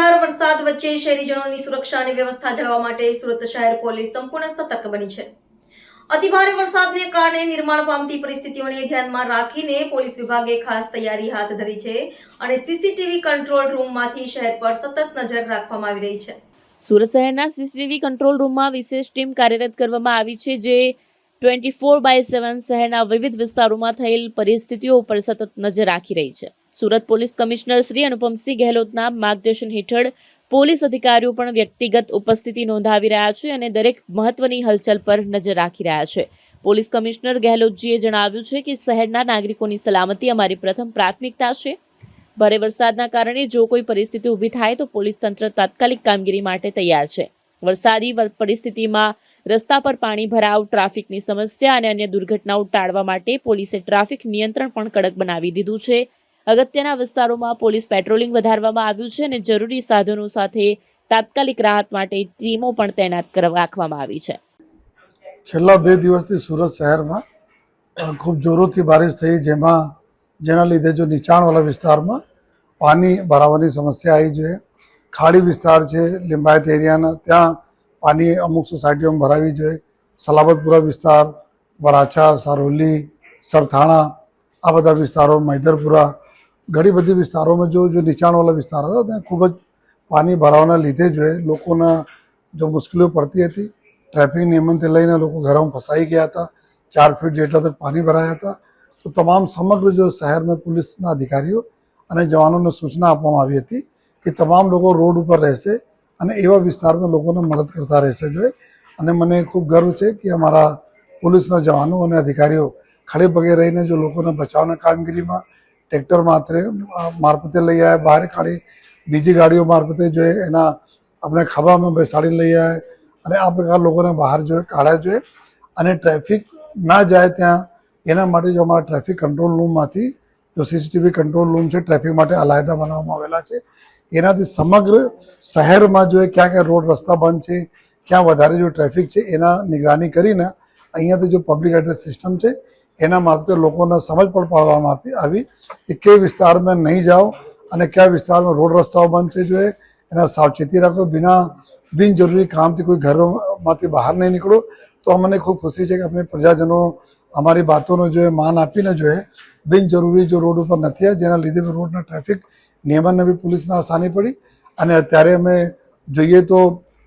મુશળધાર વરસાદ વચ્ચે શહેરીજનોની સુરક્ષા અને વ્યવસ્થા જાળવવા માટે સુરત શહેર પોલીસ સંપૂર્ણ સતર્ક બની છે. અતિભારે વરસાદને કારણે નિર્માણ પામતી પરિસ્થિતિઓને ધ્યાનમાં રાખીને પોલીસ વિભાગે ખાસ તૈયારી હાથ ધરી છે અને સીસીટીવી કંટ્રોલ રૂમમાંથી શહેર પર સતત નજર રાખવામાં આવી રહી છે. સુરત શહેરના સીસીટીવી કંટ્રોલ રૂમમાં વિશેષ ટીમ કાર્યરત કરવામાં આવી છે, જે ટ્વેન્ટી ફોર બાય સેવન શહેરના વિવિધ વિસ્તારોમાં થયેલ પરિસ્થિતિઓ ઉપર સતત નજર રાખી રહી છે. સુરત પોલીસ કમિશનર શ્રી અનુપમસિંહ ગહેલોતના માર્ગદર્શન હેઠળ પોલીસ અધિકારીઓ પણ વ્યક્તિગત ઉપસ્થિતિ નોંધાવી રહ્યા છે અને દરેક મહત્વની હલચલ પર નજર રાખી રહ્યા છે. પોલીસ કમિશનર ગહેલોતજીએ જણાવ્યું છે કે શહેરના નાગરિકોની સલામતી અમારી પ્રથમ પ્રાથમિકતા છે. ભારે વરસાદના કારણે જો કોઈ પરિસ્થિતિ ઊભી થાય તો પોલીસ તંત્ર તાત્કાલિક કામગીરી માટે તૈયાર છે. વરસાદી પરિસ્થિતિમાં રસ્તા પર પાણી ભરાવ, ટ્રાફિકની સમસ્યા અને અન્ય દુર્ઘટનાઓ ટાળવા માટે પોલીસે ટ્રાફિક નિયંત્રણ પણ કડક બનાવી દીધું છે. અગત્યના વિસ્તારોમાં પોલીસ પેટ્રોલિંગ વધારવામાં આવ્યું છે અને જરૂરી સાધનો સાથે તાત્કાલિક રાહત માટે ટીમો પણ તૈનાત રાખવામાં આવી છે. છેલ્લા બે દિવસથી સુરત શહેરમાં ખૂબ જોરોથી બારિશ થઈ, જેમાં, જેના લીધે જો નીચાણવાળા વિસ્તારમાં પાણી ભરાવાની સમસ્યા આવી જોઈએ. ખાડી વિસ્તાર છે, લિંબાયત એરિયાના, ત્યાં પાણી અમુક સોસાયટીઓમાં ભરાવી જોઈએ. સલાબતપુરા વિસ્તાર, વરાછા, સારોલી, સરથાણા, આ બધા વિસ્તારો, મૈદરપુરા ઘણી બધી વિસ્તારોમાં જો જો નીચાણવાળા વિસ્તાર હતા, ત્યાં ખૂબ જ પાણી ભરાવાના લીધે જો હોય લોકોના જો મુશ્કેલીઓ પડતી હતી. ટ્રાફિક નિયમનથી લઈને લોકો ઘરમાં ફસાઈ ગયા હતા. ચાર ફીટ જેટલા તક પાણી ભરાયા હતા. તો તમામ સમગ્ર જો શહેરમાં પોલીસના અધિકારીઓ અને જવાનોને સૂચના આપવામાં આવી હતી કે તમામ લોકો રોડ ઉપર રહેશે અને એવા વિસ્તારમાં લોકોને મદદ કરતા રહેશે જોઈએ. અને મને ખૂબ ગર્વ છે કે અમારા પોલીસના જવાનો અને અધિકારીઓ ખડે પગે રહીને જો લોકોને બચાવના કામગીરીમાં ટ્રેક્ટર માત્ર મારફતે લઈ આવે બહાર કાઢી, બીજી ગાડીઓ મારફતે જોઈએ એના આપણે ખભામાં બેસાડી લઈ આવે અને આ પ્રકાર લોકોને બહાર જોઈએ કાઢ્યા જોઈએ અને ટ્રાફિક ના જાય ત્યાં, એના માટે જો અમારા ટ્રાફિક કંટ્રોલ રૂમમાંથી, જો સીસીટીવી કંટ્રોલ રૂમ છે, ટ્રાફિક માટે અલાયદા બનાવવામાં આવેલા છે. એનાથી સમગ્ર શહેરમાં જો ક્યાં ક્યાં રોડ રસ્તા બંધ છે, ક્યાં વધારે જો ટ્રાફિક છે, એના નિગરાની કરીને અહીંયાથી જો પબ્લિક એડ્રેસ સિસ્ટમ છે એના મારફતે લોકોને સમજ પણ પાડવામાં આપી આવી કે કઈ વિસ્તારમાં નહીં જાઓ અને કયા વિસ્તારમાં રોડ રસ્તાઓ બંધ છે જોઈએ. એના સાવચેતી રાખો. બિના બિનજરૂરી કામથી કોઈ ઘરોમાંથી બહાર નહીં નીકળો. તો અમને ખૂબ ખુશી છે કે આપણે પ્રજાજનો અમારી બાતોનો જો એ માન આપીને જોઈએ. બિનજરૂરી જો રોડ ઉપર નથી આવ્યા, જેના લીધે રોડના ટ્રાફિક નિયમનને બી પોલીસને આસાની પડી. અને અત્યારે અમે જોઈએ તો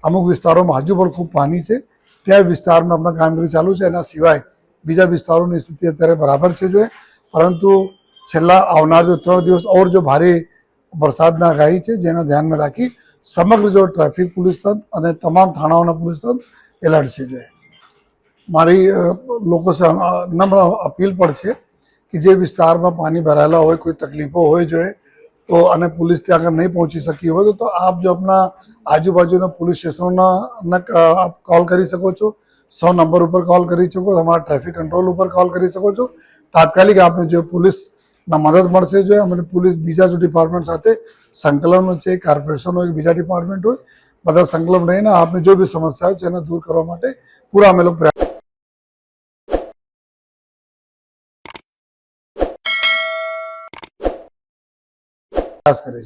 અમુક વિસ્તારોમાં હજુ પણ ખૂબ પાણી છે. ત્યાં વિસ્તારમાં આપણા કામગીરી ચાલુ છે. એના સિવાય બીજા વિસ્તારોની સ્થિતિ અત્યારે બરાબર છે જોઈએ પરંતુ છેલ્લા આવનાર જો ત્રણ દિવસ ઓર જો ભારે વરસાદના આગાહી છે, જેના ધ્યાનમાં રાખી સમગ્ર જો ટ્રાફિક પોલીસ તંત્ર અને તમામ થાણાઓના પોલીસ તંત્ર એલર્ટ છે જોઈએ મારી લોકો નમ્ર અપીલ પણ છે કે જે વિસ્તારમાં પાણી ભરાયેલા હોય, કોઈ તકલીફો હોય જોઈએ તો અને પોલીસ ત્યાં આગળ નહીં પહોંચી શકી હોય તો- આપ જો આપના આજુબાજુના પોલીસ સ્ટેશનોના કોલ કરી શકો છો. સો નંબર ઉપર કોલ કરી શકો અમારા ટ્રાફિક કંટ્રોલ ઉપર કોલ કરી શકો છો. તાત્કાલિક આપને જો પોલીસના મદદ મળશે, જો અમને પોલીસ બીજા જો ડિપાર્ટમેન્ટ સાથે સંકલન છે કોર્પોરેશન હોય બીજા ડિપાર્ટમેન્ટ હોય, બધા સંકલન રહીને આપને જો બી સમસ્યા હોય છે એને દૂર કરવા માટે પૂરા અમે લોકો પ્રયાસ કરીશું.